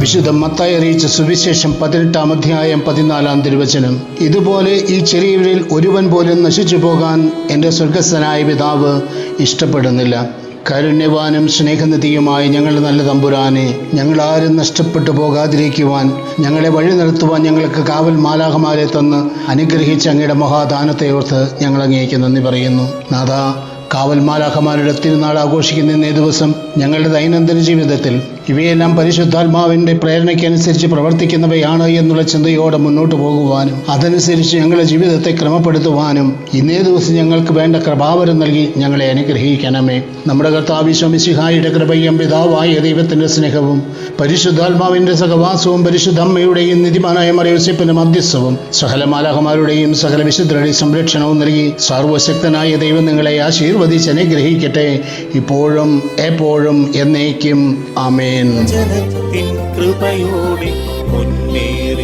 വിശുദ്ധ മത്തായി അറിയിച്ച സുവിശേഷം പതിനെട്ടാം അധ്യായം പതിനാലാം തിരുവചനം. ഇതുപോലെ ഈ ചെറിയവരിൽ ഒരുവൻ പോലും നശിച്ചു പോകാൻ എന്റെ സ്വർഗസ്ഥനായ പിതാവ് ഇഷ്ടപ്പെടുന്നില്ല. കാരുണ്യവാനും സ്നേഹനിധിയുമായ ഞങ്ങളുടെ നല്ല തമ്പുരാനെ ഞങ്ങളാരും നഷ്ടപ്പെട്ടു പോകാതിരിക്കുവാൻ ഞങ്ങളെ വഴി നിർത്തുവാൻ ഞങ്ങൾക്ക് കാവൽ മാലാഹമാരെ തന്ന് അനുഗ്രഹിച്ച അങ്ങയുടെ മഹാദാനത്തെ ഓർത്ത് ഞങ്ങൾ അങ്ങേക്ക് നന്ദി പറയുന്നു. നാഥ കാവൽ മാലാഹമാരുടെ തിരുനാൾ ആഘോഷിക്കുന്ന ഇന്നേ ദിവസം ഞങ്ങളുടെ ദൈനംദിന ജീവിതത്തിൽ ഇവയെല്ലാം പരിശുദ്ധാത്മാവിന്റെ പ്രേരണയ്ക്കനുസരിച്ച് പ്രവർത്തിക്കുന്നവയാണ് എന്നുള്ള ചിന്തയോടെ മുന്നോട്ട് പോകുവാനും അതനുസരിച്ച് ഞങ്ങളുടെ ജീവിതത്തെ ക്രമപ്പെടുത്തുവാനും ഇന്നേ ദിവസം ഞങ്ങൾക്ക് വേണ്ട കൃപാവരം നൽകി ഞങ്ങളെ അനുഗ്രഹിക്കണമേ. നമ്മുടെ കർത്താവിശ്വമിശിഹായുടെ കൃപയും പിതാവായ ദൈവത്തിന്റെ സ്നേഹവും പരിശുദ്ധാത്മാവിന്റെ സഹവാസവും പരിശുദ്ധമ്മയുടെയും നിധിമാനായ മറിയോസിപ്പിന്റെ മധ്യസ്ഥവും സകല മാലാഹമാരുടെയും സകല വിശുദ്ധരുടെയും സംരക്ഷണവും നൽകി സർവശക്തനായ ദൈവം നിങ്ങളെ ആശീർവദിച്ച് അനുഗ്രഹിക്കട്ടെ. ഇപ്പോഴും എപ്പോഴും എന്നേക്കും. ആമേൻ. ജനത്തിൻ കൃപയോടെ മുന്നേറി.